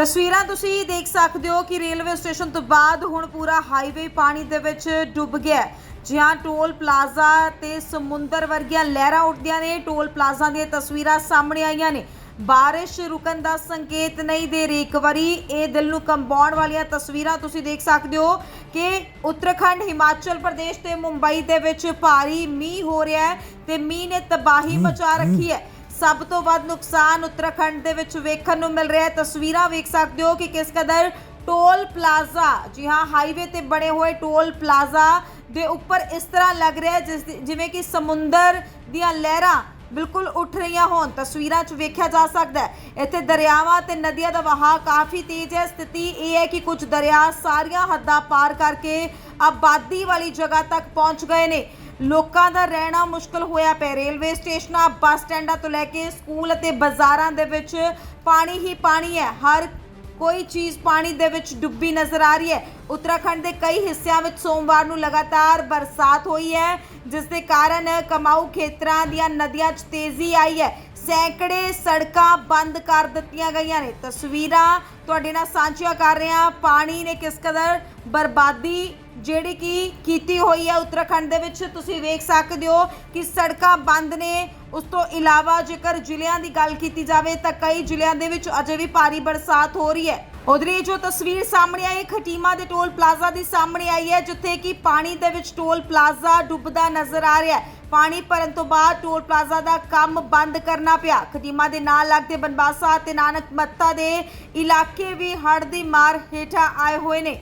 ਤਸਵੀਰਾਂ ਤੁਸੀਂ ਦੇਖ ਸਕਦੇ ਹੋ ਕਿ ਰੇਲਵੇ ਸਟੇਸ਼ਨ ਤੋਂ ਬਾਅਦ ਹੁਣ ਪੂਰਾ ਹਾਈਵੇ ਪਾਣੀ ਦੇ ਵਿੱਚ ਡੁੱਬ ਗਿਆ ਹੈ। ਜੀ ਹਾਂ ਟੋਲ ਪਲਾਜ਼ਾ ਤੇ ਸਮੁੰਦਰ ਵਰਗੀਆਂ ਲਹਿਰਾਂ ਉੱਠਦੀਆਂ ਨੇ। ਟੋਲ ਪਲਾਜ਼ਾ ਦੀਆਂ ਤਸਵੀਰਾਂ ਸਾਹਮਣੇ ਆਈਆਂ ਨੇ। ਬਾਰਿਸ਼ ਰੁਕਣ ਦਾ ਸੰਕੇਤ ਨਹੀਂ ਦੇ ਰਹੀ। ਇੱਕ ਵਾਰੀ ਇਹ ਦਿਲ ਨੂੰ ਕੰਬਾਉਣ ਵਾਲੀਆਂ ਤਸਵੀਰਾਂ ਤੁਸੀਂ ਦੇਖ ਸਕਦੇ ਹੋ ਕਿ ਉੱਤਰਾਖੰਡ ਹਿਮਾਚਲ ਪ੍ਰਦੇਸ਼ ਤੇ ਮੁੰਬਈ ਦੇ ਵਿੱਚ ਭਾਰੀ ਮੀਂਹ ਹੋ ਰਿਹਾ ਹੈ ਤੇ ਮੀਂਹ ਨੇ ਤਬਾਹੀ ਮਚਾ ਰੱਖੀ ਹੈ। ਸਭ ਤੋਂ ਵੱਧ ਨੁਕਸਾਨ ਉੱਤਰਾਖੰਡ ਦੇ ਵਿੱਚ ਵੇਖਣ ਨੂੰ ਮਿਲ ਰਿਹਾ ਹੈ। ਤਸਵੀਰਾਂ ਵੇਖ ਸਕਦੇ ਹੋ ਕਿ ਕਿਸ ਕਦਰ ਟੋਲ ਪਲਾਜ਼ਾ, ਜੀ ਹਾਂ ਹਾਈਵੇ ਤੇ ਬਣੇ ਹੋਏ ਟੋਲ ਪਲਾਜ਼ਾ ਦੇ ਉੱਪਰ ਇਸ ਤਰ੍ਹਾਂ ਲੱਗ ਰਿਹਾ ਹੈ, ਜਿਸ ਜਿਵੇਂ ਕਿ ਸਮੁੰਦਰ ਦੀਆਂ ਲਹਿਰਾਂ ਬਿਲਕੁਲ ਉੱਠ ਰਹੀਆਂ ਹੋਣ। ਤਸਵੀਰਾਂ 'ਚ ਵੇਖਿਆ ਜਾ ਸਕਦਾ ਹੈ। ਇੱਥੇ ਦਰਿਆਵਾਂ ਤੇ ਨਦੀਆਂ ਦਾ ਵਹਾਅ ਕਾਫੀ ਤੇਜ਼ ਹੈ। ਸਥਿਤੀ ਇਹ ਹੈ ਕਿ ਕੁਝ ਦਰਿਆ ਸਾਰੀਆਂ ਹੱਦਾਂ ਪਾਰ ਕਰਕੇ ਆਬਾਦੀ ਵਾਲੀ ਜਗ੍ਹਾ ਤੱਕ ਪਹੁੰਚ ਗਏ ਨੇ। ਲੋਕਾਂ ਦਾ ਰਹਿਣਾ ਮੁਸ਼ਕਲ ਹੋਇਆ ਪਿਆ। ਰੇਲਵੇ ਸਟੇਸ਼ਨਾਂ ਬੱਸ ਸਟੈਂਡਾਂ ਤੋਂ ਲੈ ਕੇ ਸਕੂਲ ਅਤੇ ਬਾਜ਼ਾਰਾਂ ਦੇ ਵਿੱਚ ਪਾਣੀ ਹੀ ਪਾਣੀ ਹੈ। ਹਰ ਕੋਈ ਚੀਜ਼ ਪਾਣੀ ਦੇ ਵਿੱਚ ਡੁੱਬੀ ਨਜ਼ਰ ਆ ਰਹੀ ਹੈ। ਉੱਤਰਾਖੰਡ ਦੇ ਕਈ ਹਿੱਸਿਆਂ ਵਿੱਚ ਸੋਮਵਾਰ ਨੂੰ ਲਗਾਤਾਰ ਬਰਸਾਤ ਹੋਈ ਹੈ, ਜਿਸ ਦੇ ਕਾਰਨ ਕਮਾਊ ਖੇਤਰਾਂ ਦੀਆਂ ਨਦੀਆਂ 'ਚ ਤੇਜ਼ੀ ਆਈ ਹੈ। ਸੈਂਕੜੇ ਸੜਕਾਂ ਬੰਦ ਕਰ ਦਿੱਤੀਆਂ ਗਈਆਂ ਨੇ। ਤਸਵੀਰਾਂ ਤੁਹਾਡੇ ਨਾਲ ਸਾਂਝੀਆਂ ਕਰ ਰਹੇ ਹਾਂ। ਪਾਣੀ ਨੇ ਕਿਸ ਕਦਰ ਬਰਬਾਦੀ ਜਿਹੜੀ ਕਿ ਕੀਤੀ ਹੋਈ ਹੈ ਉੱਤਰਾਖੰਡ ਦੇ ਵਿੱਚ, ਤੁਸੀਂ ਵੇਖ ਸਕਦੇ ਹੋ ਕਿ ਸੜਕਾਂ ਬੰਦ ਨੇ। ਉਸ ਤੋਂ ਇਲਾਵਾ ਜੇਕਰ ਜ਼ਿਲ੍ਹਿਆਂ ਦੀ ਗੱਲ ਕੀਤੀ ਜਾਵੇ ਤਾਂ ਕਈ ਜ਼ਿਲ੍ਹਿਆਂ ਦੇ ਵਿੱਚ ਅਜੇ ਵੀ ਭਾਰੀ ਬਰਸਾਤ ਹੋ ਰਹੀ ਹੈ। ਉਧਰ ਇਹ ਜੋ ਤਸਵੀਰ ਸਾਹਮਣੇ ਆਈ ਖਟੀਮਾ ਦੇ ਟੋਲ ਪਲਾਜ਼ਾ ਦੀ ਸਾਹਮਣੇ ਆਈ ਹੈ, ਜਿੱਥੇ ਕਿ ਪਾਣੀ ਦੇ ਵਿੱਚ ਟੋਲ ਪਲਾਜ਼ਾ ਡੁੱਬਦਾ ਨਜ਼ਰ ਆ ਰਿਹਾ ਹੈ। ਪਾਣੀ ਭਰਨ ਤੋਂ ਬਾਅਦ ਟੋਲ ਪਲਾਜ਼ਾ ਦਾ ਕੰਮ ਬੰਦ ਕਰਨਾ ਪਿਆ। ਖਟੀਮਾ ਦੇ ਨਾਲ ਲੱਗਦੇ ਬਨਬਾਸਾ ਤੇ ਨਾਨਕ ਮੱਤਾ ਦੇ ਇਲਾਕੇ ਵੀ ਹੜ੍ਹ ਦੀ ਮਾਰ ਹੇਠਾਂ ਆਏ ਹੋਏ ਨੇ।